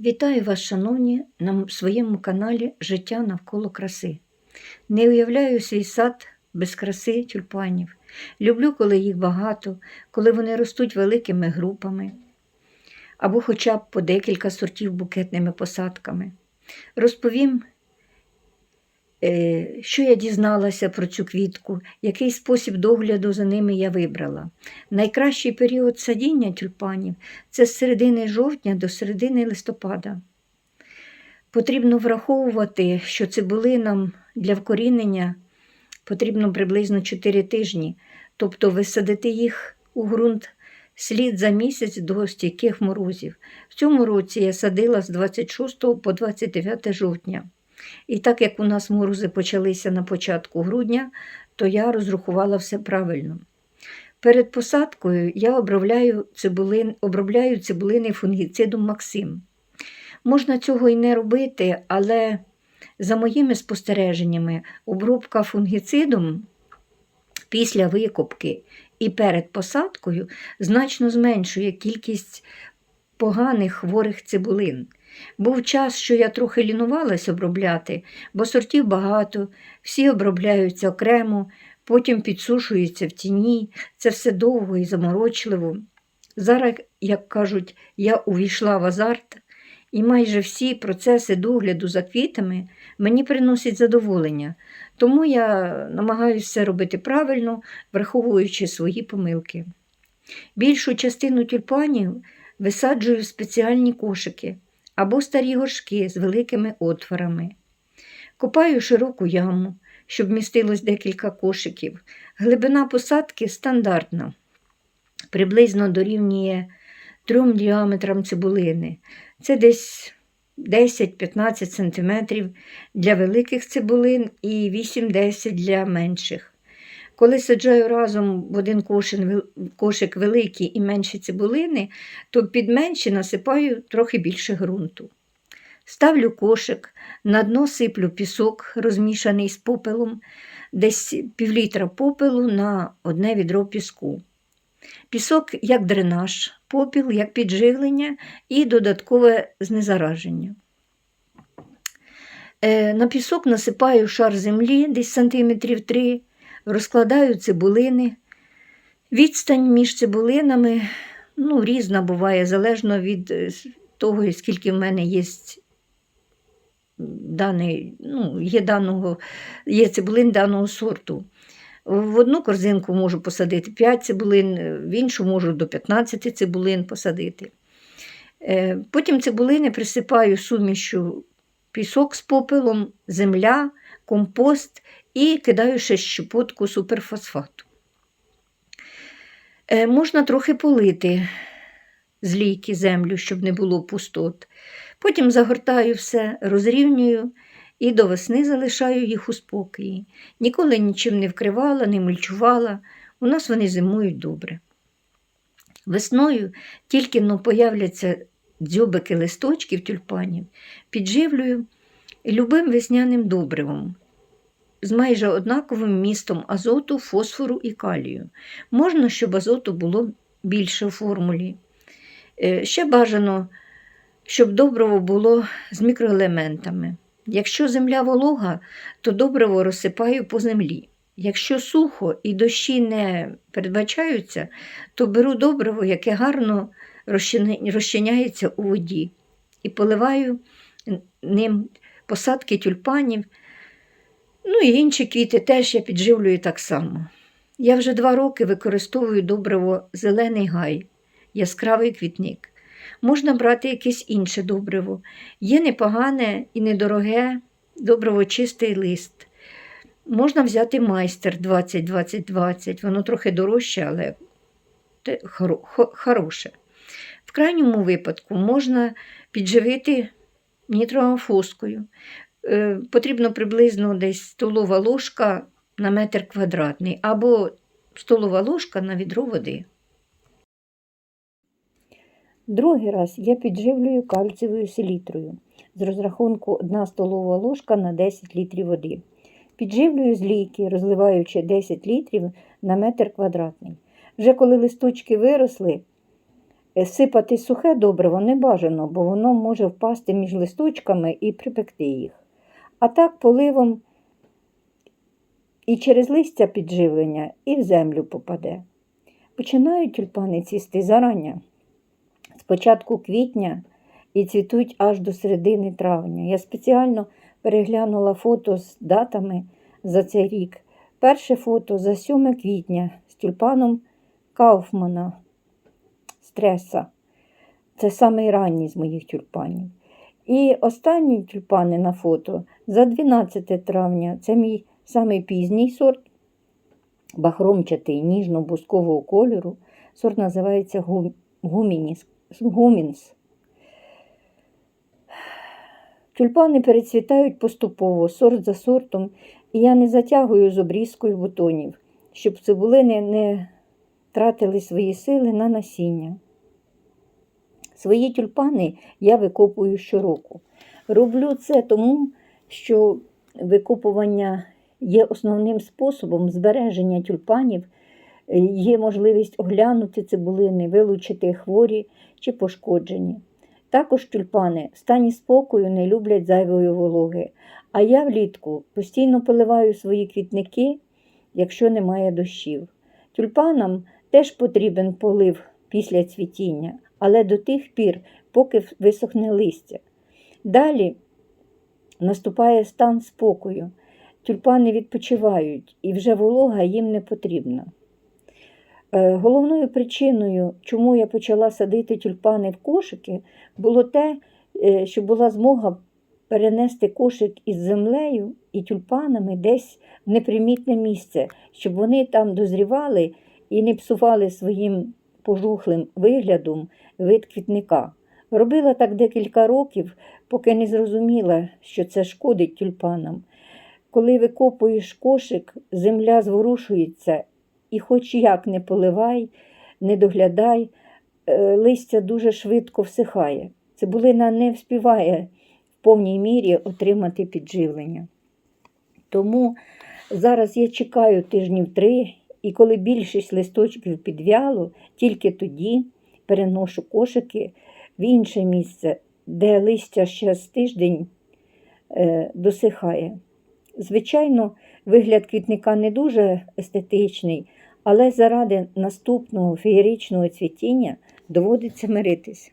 Вітаю вас, шановні, на своєму каналі Життя навколо краси. Не уявляю свій сад без краси тюльпанів. Люблю, коли їх багато, коли вони ростуть великими групами, або хоча б по декілька сортів букетними посадками. Розповім, що я дізналася про цю квітку, який спосіб догляду за ними я вибрала. Найкращий період садіння тюльпанів це з середини жовтня до середини листопада. Потрібно враховувати, що цибулинам для вкорінення потрібно приблизно 4 тижні, тобто висадити їх у ґрунт слід за місяць до стійких морозів. В цьому році я садила з 26 по 29 жовтня. І так як у нас морози почалися на початку грудня, то я розрахувала все правильно. Перед посадкою я обробляю, цибулин, обробляю цибулини фунгіцидом Максим. Можна цього і не робити, але за моїми спостереженнями, обробка фунгіцидом після викопки і перед посадкою значно зменшує кількість поганих хворих цибулин. Був час, що я трохи лінувалась обробляти, бо сортів багато, всі обробляються окремо, потім підсушуються в тіні. Це все довго і заморочливо. Зараз, як кажуть, я увійшла в азарт, і майже всі процеси догляду за квітами мені приносять задоволення, тому я намагаюся все робити правильно, враховуючи свої помилки. Більшу частину тюльпанів висаджую в спеціальні кошики або старі горшки з великими отворами. Копаю широку яму, щоб містилось декілька кошиків. Глибина посадки стандартна, приблизно дорівнює трьом діаметрам цибулини. Це десь 10-15 см для великих цибулин і 8-10 для менших. Коли саджаю разом в один кошик, великі і менші цибулини, то під менші насипаю трохи більше ґрунту. Ставлю кошик, на дно сиплю пісок, розмішаний з попелом, десь півлітра попелу на одне відро піску. Пісок як дренаж, попіл як підживлення і додаткове знезараження. Е, На пісок насипаю шар землі десь сантиметрів 3, розкладаю цибулини. Відстань між цибулинами ну, різна буває, залежно від е, того, скільки в мене є даний, ну, є, даного, є цибулин даного сорту. В одну корзинку можу посадити 5 цибулин, в іншу можу до 15 цибулин посадити. Е, Потім цибулини присипаю сумішю пісок з попелом, земля, компост і кидаю ще щепотку суперфосфату. Е, Можна трохи полити з лійки землю, щоб не було пустот. Потім загортаю все, розрівнюю і до весни залишаю їх у спокої. Ніколи нічим не вкривала, не мульчувала. У нас вони зимують добре. Весною тільки но появляться дзьобики листочків тюльпанів, підживлюю любим весняним добривом з майже однаковим містом азоту, фосфору і калію. Можна, щоб азоту було більше в формулі. Е, Ще бажано, щоб добриво було з мікроелементами. Якщо земля волога, то добриво розсипаю по землі. Якщо сухо і дощі не передбачаються, то беру добриво, яке гарно розчиняється у воді, і поливаю ним посадки тюльпанів. Ну і інші квіти теж я підживлюю так само. Я вже два роки використовую добриво зелений гай, яскравий квітник. Можна брати якесь інше добриво. Є непогане і недороге добриво чистий лист. Можна взяти майстер 20-20-20, воно трохи дорожче, але хороше. В крайньому випадку можна підживити нітроамфоскою. Е, Потрібно приблизно десь столова ложка на метр квадратний або столова ложка на відро води. Другий раз я підживлюю кальцієвою селітрою з розрахунку 1 столова ложка на 10 літрів води. Підживлюю з лійки, розливаючи 10 літрів на метр квадратний. Вже коли листочки виросли, Е, Сипати сухе добриво не бажано, бо воно може впасти між листочками і припекти їх. А так поливом і через листя підживлення, і в землю попаде. Починають тюльпани цвісти зарання. З початку квітня і цвітуть аж до середини травня. Я спеціально переглянула фото з датами за цей рік. Перше фото за 7 квітня з тюльпаном Кауфмана Стреса. Це самий ранній з моїх тюльпанів. І останні тюльпани на фото за 12 травня. Це мій самий пізній сорт, бахромчатий ніжно-бускового кольору. Сорт називається гумініс, гумінс. Тюльпани перецвітають поступово, сорт за сортом, і я не затягую з обрізкою бутонів, щоб цибулини не тратили свої сили на насіння. Свої тюльпани я викопую щороку. Роблю це тому, що викопування є основним способом збереження тюльпанів, є можливість оглянути цибулини, вилучити хворі чи пошкоджені. Також тюльпани в стані спокою не люблять зайвої вологи, а я влітку постійно поливаю свої квітники, якщо немає дощів. Тюльпанам теж потрібен полив після цвітіння, але до тих пір, поки висохне листя. Далі наступає стан спокою. Тюльпани відпочивають, і вже волога їм не потрібна. Е, Головною причиною, чому я почала садити тюльпани в кошики, було те, е, що була змога перенести кошик із землею і тюльпанами десь в непримітне місце, щоб вони там дозрівали і не псували своїм пожухлим виглядом вид квітника. Робила так декілька років, поки не зрозуміла, що це шкодить тюльпанам. Коли викопуєш кошик, земля зворушується, і хоч як не поливай, не доглядай, е, листя дуже швидко всихає. Цибулина не вспіває в повній мірі отримати підживлення. Тому зараз я чекаю тижнів три, і коли більшість листочків підвяло, тільки тоді переношу кошики в інше місце, де листя ще з тиждень е, досихає. Звичайно, вигляд квітника не дуже естетичний, але заради наступного феєричного цвітіння доводиться миритись.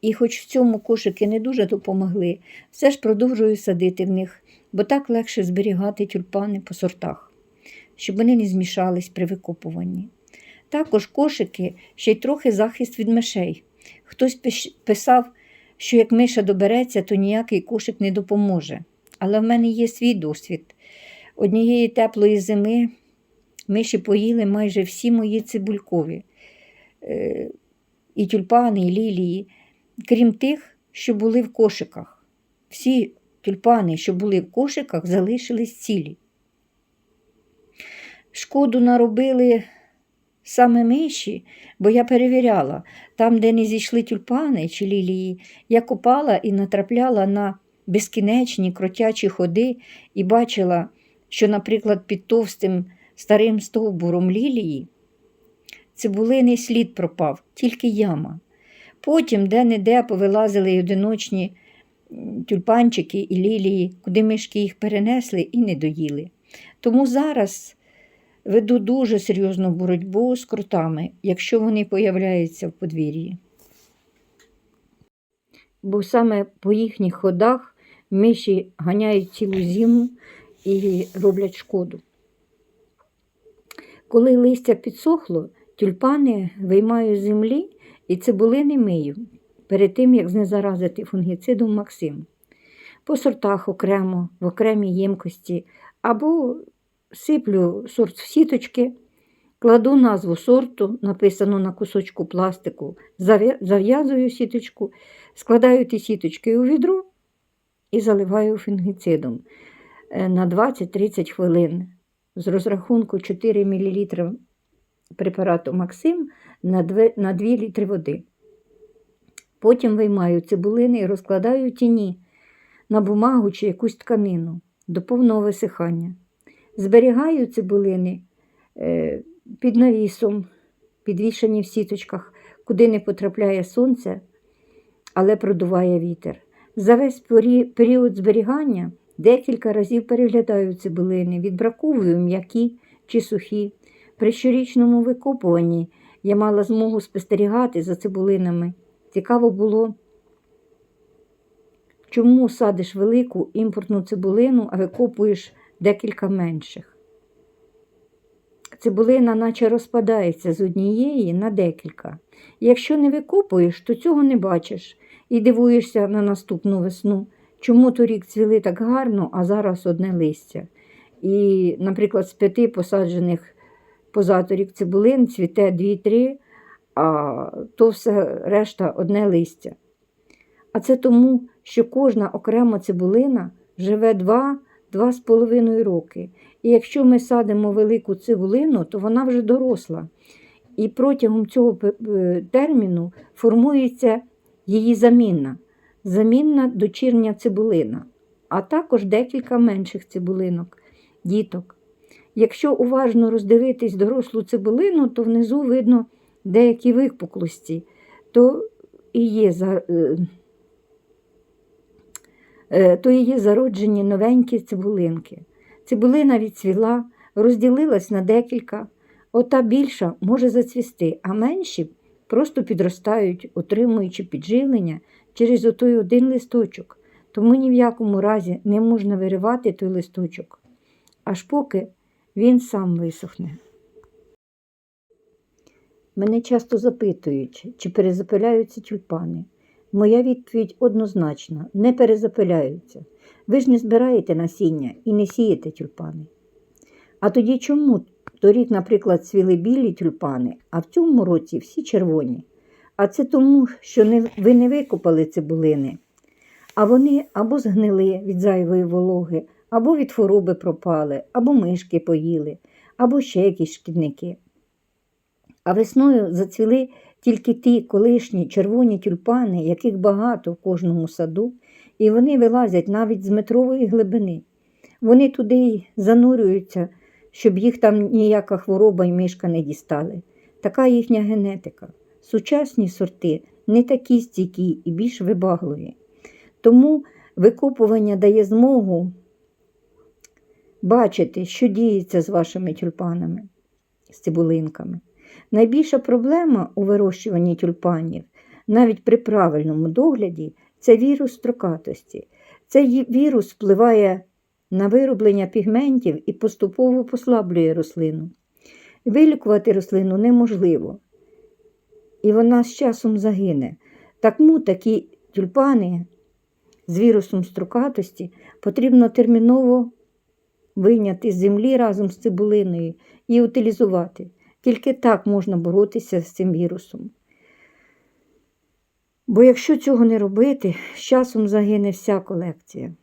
І хоч в цьому кошики не дуже допомогли, все ж продовжую садити в них, бо так легше зберігати тюльпани по сортах, щоб вони не змішались при викопуванні. Також кошики ще й трохи захист від мишей. Хтось писав, що як миша добереться, то ніякий кошик не допоможе. Але в мене є свій досвід. Однієї теплої зими миші поїли майже всі мої цибулькові, е, і тюльпани, і лілії, крім тих, що були в кошиках. Всі тюльпани, що були в кошиках, залишились цілі. Шкоду наробили саме миші, бо я перевіряла, там, де не зійшли тюльпани чи лілії, я копала і натрапляла на безкінечні кротячі ходи і бачила, що, наприклад, під товстим старим стовбуром лілії цибулиний слід пропав, тільки яма. Потім де-не-де повилазили одиночні тюльпанчики і лілії, куди мишки їх перенесли і не доїли. Тому зараз веду дуже серйозну боротьбу з кротами, якщо вони появляються в подвір'ї. Бо саме по їхніх ходах миші ганяють цілу зиму і роблять шкоду. Коли листя підсохло, тюльпани виймаю з землі і цибулини мию перед тим, як знезаразити фунгіцидом Максим. По сортах окремо, в окремій ємкості, або сиплю сорт в сіточки, кладу назву сорту, написану на кусочку пластику, зав'язую сіточку, складаю ті сіточки у відро і заливаю фунгіцидом е, на 20-30 хвилин з розрахунку 4 мл препарату Максим на 2, на 2 літри води. Потім виймаю цибулини і розкладаю тіні на бумагу чи якусь тканину до повного висихання. Зберігаю цибулини е, під навісом, підвішані в сіточках куди не потрапляє сонце, але продуває вітер. За весь період зберігання декілька разів переглядаю цибулини, відбраковую м'які чи сухі. При щорічному викопуванні я мала змогу спостерігати за цибулинами. Цікаво було, чому садиш велику імпортну цибулину, а викопуєш декілька менших. Цибулина наче розпадається з однієї на декілька. Якщо не викопуєш, то цього не бачиш і дивуєшся на наступну весну, чому торік цвіли так гарно, а зараз одне листя. І, наприклад, з п'яти посаджених позаторік цибулин цвіте дві-три, а то все решта одне листя. А це тому, що кожна окрема цибулина живе 2-2,5 роки. І якщо ми садимо велику цибулину, то вона вже доросла. І протягом цього е, терміну формується її замінна, замінна дочірня цибулина, а також декілька менших цибулинок, діток. Якщо уважно роздивитись дорослу цибулину, то внизу видно деякі випуклості, то і є, е, то і є зароджені новенькі цибулинки. Цибулина відцвіла, розділилась на декілька. Ота більша може зацвісти, а менші просто підростають, отримуючи підживлення через отой один листочок. Тому ні в якому разі не можна виривати той листочок, аж поки він сам висохне. Мене часто запитують, чи перезапиляються тюльпани. Моя відповідь однозначна: не перезапиляються. Ви ж не збираєте насіння і не сієте тюльпани. А тоді чому торік, наприклад, цвіли білі тюльпани, а в цьому році всі червоні? А це тому, що не, ви не викопали цибулини, а вони або згнили від зайвої вологи, або від хвороби пропали, або мишки поїли, або ще якісь шкідники. А весною зацвіли тільки ті колишні червоні тюльпани, яких багато в кожному саду, і вони вилазять навіть з метрової глибини. Вони туди й занурюються, щоб їх там ніяка хвороба й мишка не дістали. Така їхня генетика. Сучасні сорти не такі стійкі і більш вибагливі. Тому викопування дає змогу бачити, що діється з вашими тюльпанами, з цибулинками. Найбільша проблема у вирощуванні тюльпанів, навіть при правильному догляді, це вірус строкатості. Цей вірус впливає на вироблення пігментів і поступово послаблює рослину. Вилікувати рослину неможливо, і вона з часом загине. Тому такі тюльпани з вірусом строкатості потрібно терміново вийняти з землі разом з цибулиною і утилізувати. Тільки так можна боротися з цим вірусом. Бо якщо цього не робити, з часом загине вся колекція.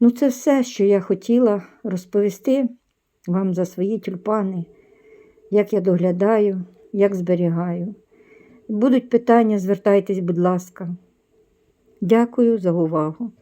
Ну, це все, що я хотіла розповісти вам за свої тюльпани, як я доглядаю, як зберігаю. Будуть питання, звертайтесь, будь ласка. Дякую за увагу.